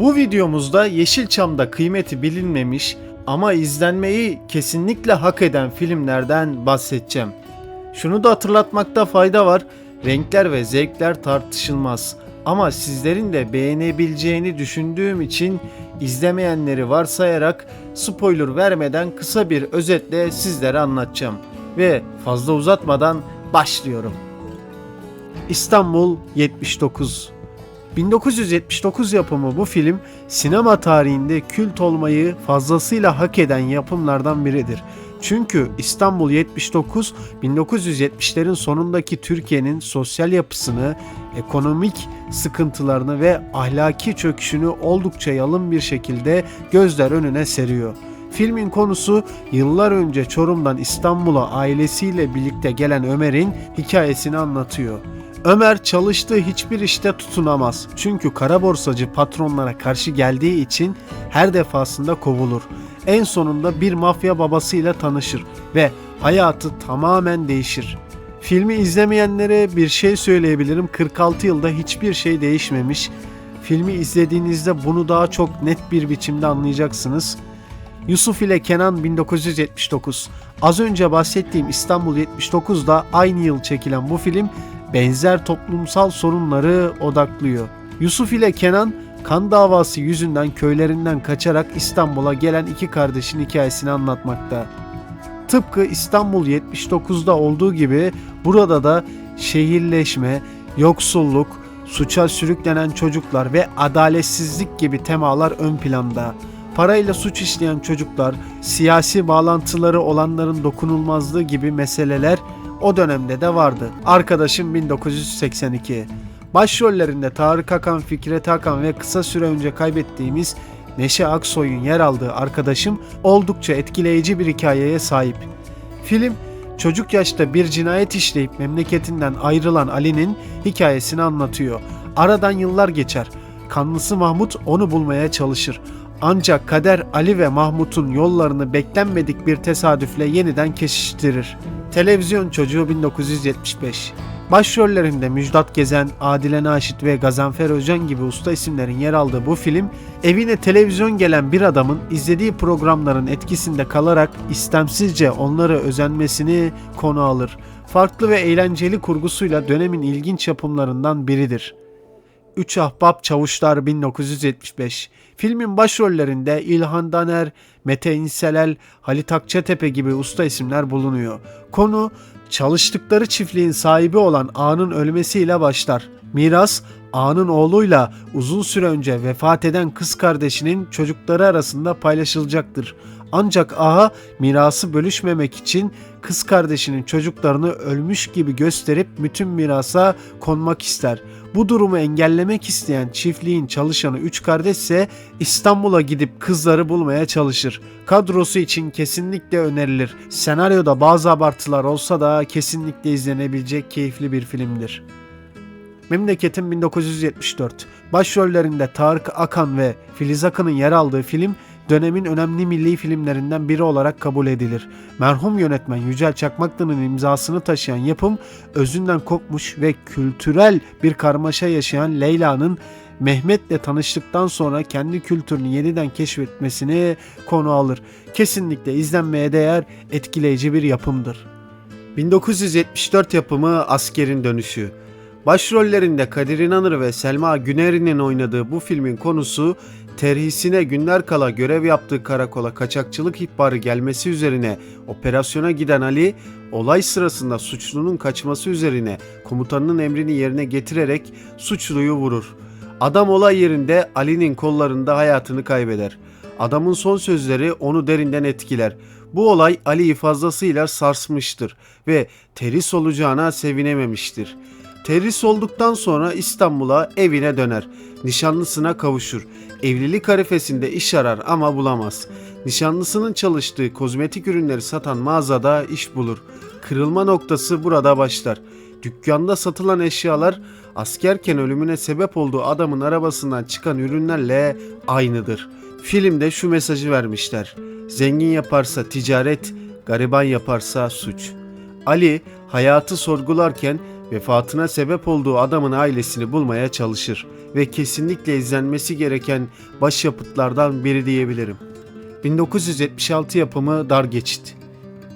Bu videomuzda Yeşilçam'da kıymeti bilinmemiş ama izlenmeyi kesinlikle hak eden filmlerden bahsedeceğim. Şunu da hatırlatmakta fayda var. Renkler ve zevkler tartışılmaz. Ama sizlerin de beğenebileceğini düşündüğüm için izlemeyenleri varsayarak spoiler vermeden kısa bir özetle sizlere anlatacağım. Ve fazla uzatmadan başlıyorum. İstanbul 79 1979 yapımı bu film sinema tarihinde kült olmayı fazlasıyla hak eden yapımlardan biridir. Çünkü İstanbul 79 1970'lerin sonundaki Türkiye'nin sosyal yapısını, ekonomik sıkıntılarını ve ahlaki çöküşünü oldukça yalın bir şekilde gözler önüne seriyor. Filmin konusu yıllar önce Çorum'dan İstanbul'a ailesiyle birlikte gelen Ömer'in hikayesini anlatıyor. Ömer çalıştığı hiçbir işte tutunamaz. Çünkü kara borsacı patronlara karşı geldiği için her defasında kovulur. En sonunda bir mafya babasıyla tanışır ve hayatı tamamen değişir. Filmi izlemeyenlere bir şey söyleyebilirim. 46 yılda hiçbir şey değişmemiş. Filmi izlediğinizde bunu daha çok net bir biçimde anlayacaksınız. Yusuf ile Kenan 1979. Az önce bahsettiğim İstanbul 79'da aynı yıl çekilen bu film benzer toplumsal sorunları odaklıyor. Yusuf ile Kenan kan davası yüzünden köylerinden kaçarak İstanbul'a gelen iki kardeşin hikayesini anlatmakta. Tıpkı İstanbul 79'da olduğu gibi burada da şehirleşme, yoksulluk, suça sürüklenen çocuklar ve adaletsizlik gibi temalar ön planda. Parayla suç işleyen çocuklar, siyasi bağlantıları olanların dokunulmazlığı gibi meseleler o dönemde de vardı. Arkadaşım 1982. Başrollerinde Tarık Akan, Fikret Akan ve kısa süre önce kaybettiğimiz Neşe Aksoy'un yer aldığı arkadaşım oldukça etkileyici bir hikayeye sahip. Film çocuk yaşta bir cinayet işleyip memleketinden ayrılan Ali'nin hikayesini anlatıyor. Aradan yıllar geçer. Kanlısı Mahmut onu bulmaya çalışır. Ancak kader Ali ve Mahmut'un yollarını beklenmedik bir tesadüfle yeniden kesiştirir. Televizyon Çocuğu 1975 Başrollerinde Müjdat Gezen, Adile Naşit ve Gazanfer Özcan gibi usta isimlerin yer aldığı bu film, evine televizyon gelen bir adamın izlediği programların etkisinde kalarak istemsizce onlara özenmesini konu alır. Farklı ve eğlenceli kurgusuyla dönemin ilginç yapımlarından biridir. Üç Ahbap Çavuşlar 1975 Filmin başrollerinde İlhan Daner, Mete İnselel, Halit Akçatepe gibi usta isimler bulunuyor. Konu çalıştıkları çiftliğin sahibi olan A'nın ölmesiyle başlar. Miras A'nın oğluyla uzun süre önce vefat eden kız kardeşinin çocukları arasında paylaşılacaktır. Ancak Ağa mirası bölüşmemek için kız kardeşinin çocuklarını ölmüş gibi gösterip bütün mirasa konmak ister. Bu durumu engellemek isteyen çiftliğin çalışanı üç kardeş ise İstanbul'a gidip kızları bulmaya çalışır. Kadrosu için kesinlikle önerilir. Senaryoda bazı abartılar olsa da kesinlikle izlenebilecek keyifli bir filmdir. Memleketim 1974. Başrollerinde Tarık Akan ve Filiz Akın'ın yer aldığı film dönemin önemli milli filmlerinden biri olarak kabul edilir. Merhum yönetmen Yücel Çakmaklı'nın imzasını taşıyan yapım özünden kopmuş ve kültürel bir karmaşa yaşayan Leyla'nın Mehmet'le tanıştıktan sonra kendi kültürünü yeniden keşfetmesini konu alır. Kesinlikle izlenmeye değer etkileyici bir yapımdır. 1974 yapımı Askerin Dönüşü Başrollerinde Kadir İnanır ve Selma Güneri'nin oynadığı bu filmin konusu terhisine günler kala görev yaptığı karakola kaçakçılık ihbarı gelmesi üzerine operasyona giden Ali, olay sırasında suçlunun kaçması üzerine komutanının emrini yerine getirerek suçluyu vurur. Adam olay yerinde Ali'nin kollarında hayatını kaybeder. Adamın son sözleri onu derinden etkiler. Bu olay Ali'yi fazlasıyla sarsmıştır ve terhis olacağına sevinememiştir. Terhis olduktan sonra İstanbul'a evine döner. Nişanlısına kavuşur. Evlilik arifesinde iş arar ama bulamaz. Nişanlısının çalıştığı kozmetik ürünleri satan mağazada iş bulur. Kırılma noktası burada başlar. Dükkanda satılan eşyalar askerken ölümüne sebep olduğu adamın arabasından çıkan ürünlerle aynıdır. Filmde şu mesajı vermişler. Zengin yaparsa ticaret, gariban yaparsa suç. Ali hayatı sorgularken vefatına sebep olduğu adamın ailesini bulmaya çalışır. ve kesinlikle izlenmesi gereken başyapıtlardan biri diyebilirim. 1976 yapımı Dar Geçit.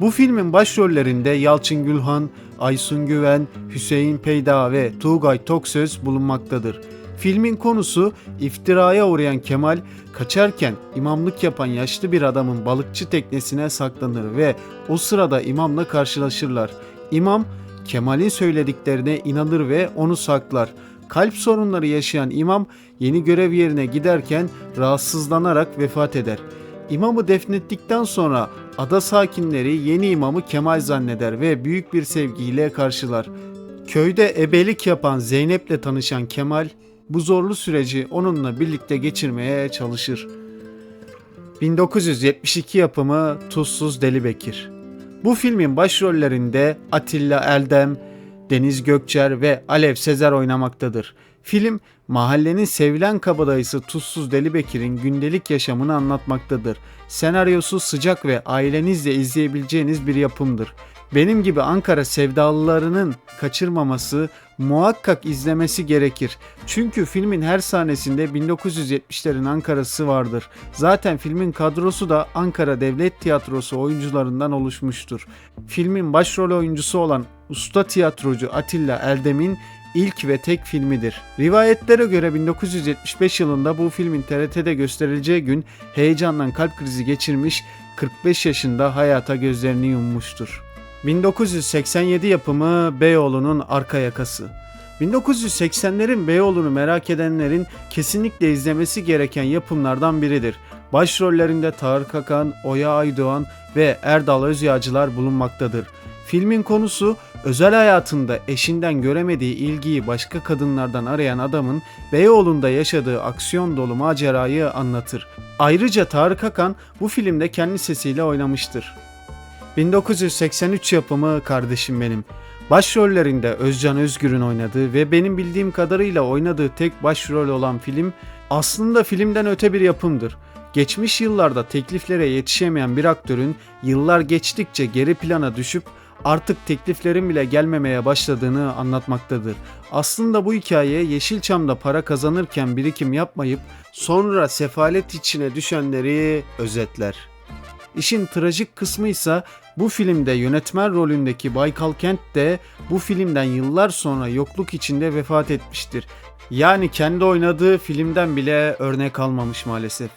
Bu filmin başrollerinde Yalçın Gülhan, Aysun Güven, Hüseyin Peyda ve Tuğgay Toksöz bulunmaktadır. Filmin konusu iftiraya uğrayan Kemal kaçarken imamlık yapan yaşlı bir adamın balıkçı teknesine saklanır ve o sırada imamla karşılaşırlar. İmam Kemal'in söylediklerine inanır ve onu saklar. Kalp sorunları yaşayan imam yeni görev yerine giderken rahatsızlanarak vefat eder. İmamı defnettikten sonra ada sakinleri yeni imamı Kemal zanneder ve büyük bir sevgiyle karşılar. Köyde ebelik yapan Zeynep'le tanışan Kemal bu zorlu süreci onunla birlikte geçirmeye çalışır. 1972 yapımı Tuzsuz Deli Bekir. Bu filmin başrollerinde Atilla Eldem, Deniz Gökçer ve Alev Sezer oynamaktadır. Film mahallenin sevilen kabadayısı Tuzsuz Deli Bekir'in gündelik yaşamını anlatmaktadır. Senaryosu sıcak ve ailenizle izleyebileceğiniz bir yapımdır. Benim gibi Ankara sevdalılarının kaçırmaması, muhakkak izlemesi gerekir. Çünkü filmin her sahnesinde 1970'lerin Ankara'sı vardır. Zaten filmin kadrosu da Ankara Devlet Tiyatrosu oyuncularından oluşmuştur. Filmin başrol oyuncusu olan usta tiyatrocu Atilla Eldem'in ilk ve tek filmidir. Rivayetlere göre 1975 yılında bu filmin TRT'de gösterileceği gün heyecandan kalp krizi geçirmiş 45 yaşında hayata gözlerini yummuştur. 1987 yapımı Beyoğlu'nun arka yakası. 1980'lerin Beyoğlu'nu merak edenlerin kesinlikle izlemesi gereken yapımlardan biridir. Başrollerinde Tarık Akan, Oya Aydoğan ve Erdal Özyağcılar bulunmaktadır. Filmin konusu özel hayatında eşinden göremediği ilgiyi başka kadınlardan arayan adamın Beyoğlu'nda yaşadığı aksiyon dolu macerayı anlatır. Ayrıca Tarık Akan bu filmde kendi sesiyle oynamıştır. 1983 yapımı Kardeşim Benim. Başrollerinde Özcan Özgür'ün oynadığı ve benim bildiğim kadarıyla oynadığı tek başrol olan film aslında filmden öte bir yapımdır. Geçmiş yıllarda tekliflere yetişemeyen bir aktörün yıllar geçtikçe geri plana düşüp artık tekliflerin bile gelmemeye başladığını anlatmaktadır. Aslında bu hikaye Yeşilçam'da para kazanırken birikim yapmayıp sonra sefalet içine düşenleri özetler. İşin trajik kısmı ise bu filmde yönetmen rolündeki Baykal Kent de bu filmden yıllar sonra yokluk içinde vefat etmiştir. Yani kendi oynadığı filmden bile örnek almamış maalesef.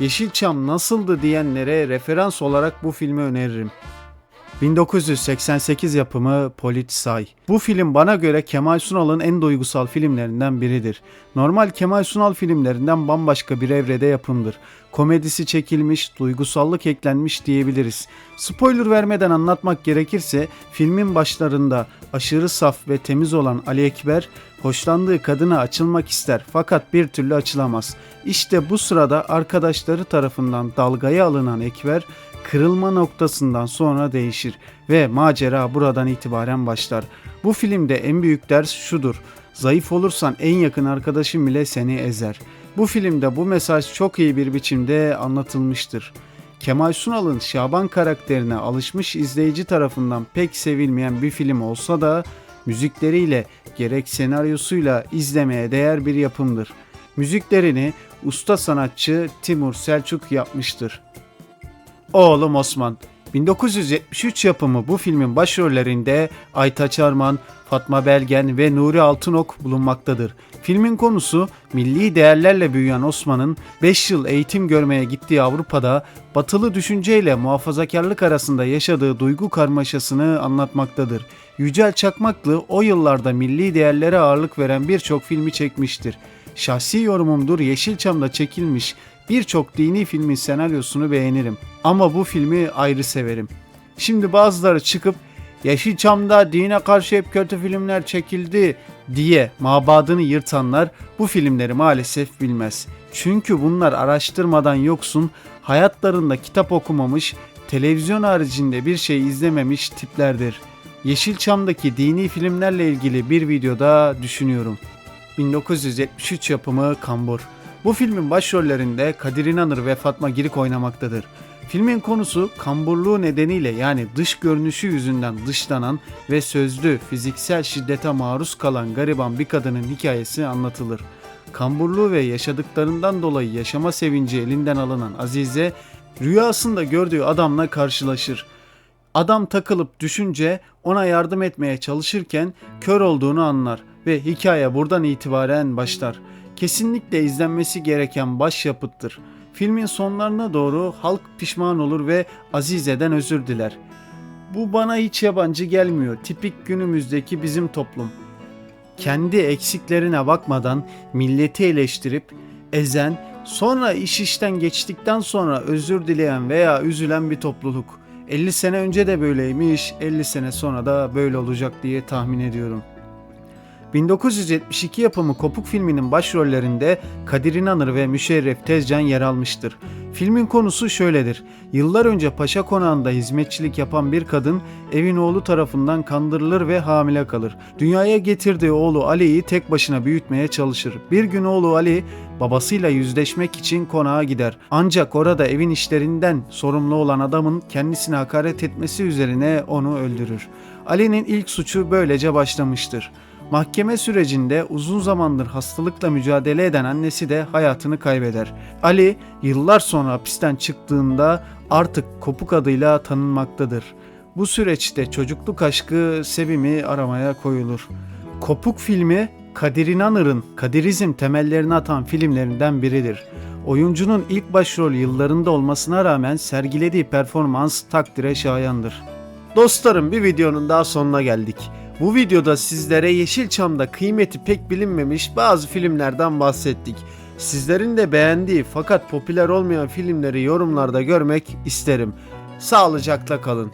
Yeşilçam nasıldı diyenlere referans olarak bu filmi öneririm. 1988 yapımı Politsay. Bu film bana göre Kemal Sunal'ın en duygusal filmlerinden biridir. Normal Kemal Sunal filmlerinden bambaşka bir evrede yapımdır. Komedisi çekilmiş, duygusallık eklenmiş diyebiliriz. Spoiler vermeden anlatmak gerekirse filmin başlarında aşırı saf ve temiz olan Ali Ekber hoşlandığı kadına açılmak ister fakat bir türlü açılamaz. İşte bu sırada arkadaşları tarafından dalgaya alınan Ekber kırılma noktasından sonra değişir ve macera buradan itibaren başlar. Bu filmde en büyük ders şudur. Zayıf olursan en yakın arkadaşın bile seni ezer. Bu filmde bu mesaj çok iyi bir biçimde anlatılmıştır. Kemal Sunal'ın Şaban karakterine alışmış izleyici tarafından pek sevilmeyen bir film olsa da müzikleriyle gerek senaryosuyla izlemeye değer bir yapımdır. Müziklerini usta sanatçı Timur Selçuk yapmıştır. Oğlum Osman 1973 yapımı bu filmin başrollerinde Aytaç Arman, Fatma Belgen ve Nuri Altınok bulunmaktadır. Filmin konusu milli değerlerle büyüyen Osman'ın 5 yıl eğitim görmeye gittiği Avrupa'da batılı düşünceyle muhafazakarlık arasında yaşadığı duygu karmaşasını anlatmaktadır. Yücel Çakmaklı o yıllarda milli değerlere ağırlık veren birçok filmi çekmiştir. Şahsi yorumumdur Yeşilçam'da çekilmiş birçok dini filmin senaryosunu beğenirim. Ama bu filmi ayrı severim. Şimdi bazıları çıkıp Yeşilçam'da dine karşı hep kötü filmler çekildi diye mabadını yırtanlar bu filmleri maalesef bilmez. Çünkü bunlar araştırmadan yoksun, hayatlarında kitap okumamış, televizyon haricinde bir şey izlememiş tiplerdir. Yeşilçam'daki dini filmlerle ilgili bir videoda düşünüyorum. 1973 yapımı Kambur. Bu filmin başrollerinde Kadir İnanır ve Fatma Girik oynamaktadır. Filmin konusu kamburluğu nedeniyle yani dış görünüşü yüzünden dışlanan ve sözlü fiziksel şiddete maruz kalan gariban bir kadının hikayesi anlatılır. kamburluğu ve yaşadıklarından dolayı yaşama sevinci elinden alınan Azize rüyasında gördüğü adamla karşılaşır. Adam takılıp düşünce ona yardım etmeye çalışırken kör olduğunu anlar ve hikaye buradan itibaren başlar. Kesinlikle izlenmesi gereken başyapıttır. Filmin sonlarına doğru halk pişman olur ve Azize'den özür diler. Bu bana hiç yabancı gelmiyor. Tipik günümüzdeki bizim toplum. Kendi eksiklerine bakmadan milleti eleştirip ezen, sonra iş işten geçtikten sonra özür dileyen veya üzülen bir topluluk. 50 sene önce de böyleymiş, 50 sene sonra da böyle olacak diye tahmin ediyorum. 1972 yapımı Kopuk filminin başrollerinde Kadir İnanır ve Müşerref Tezcan yer almıştır. Filmin konusu şöyledir. Yıllar önce Paşa Konağı'nda hizmetçilik yapan bir kadın evin oğlu tarafından kandırılır ve hamile kalır. Dünyaya getirdiği oğlu Ali'yi tek başına büyütmeye çalışır. Bir gün oğlu Ali babasıyla yüzleşmek için konağa gider. Ancak orada evin işlerinden sorumlu olan adamın kendisine hakaret etmesi üzerine onu öldürür. Ali'nin ilk suçu böylece başlamıştır. Mahkeme sürecinde uzun zamandır hastalıkla mücadele eden annesi de hayatını kaybeder. Ali yıllar sonra hapisten çıktığında artık Kopuk adıyla tanınmaktadır. Bu süreçte çocukluk aşkı Sevim'i aramaya koyulur. Kopuk filmi Kadir İnanır'ın Kadirizm temellerini atan filmlerinden biridir. Oyuncunun ilk başrol yıllarında olmasına rağmen sergilediği performans takdire şayandır. Dostlarım bir videonun daha sonuna geldik. Bu videoda sizlere Yeşilçam'da kıymeti pek bilinmemiş bazı filmlerden bahsettik. Sizlerin de beğendiği fakat popüler olmayan filmleri yorumlarda görmek isterim. Sağlıcakla kalın.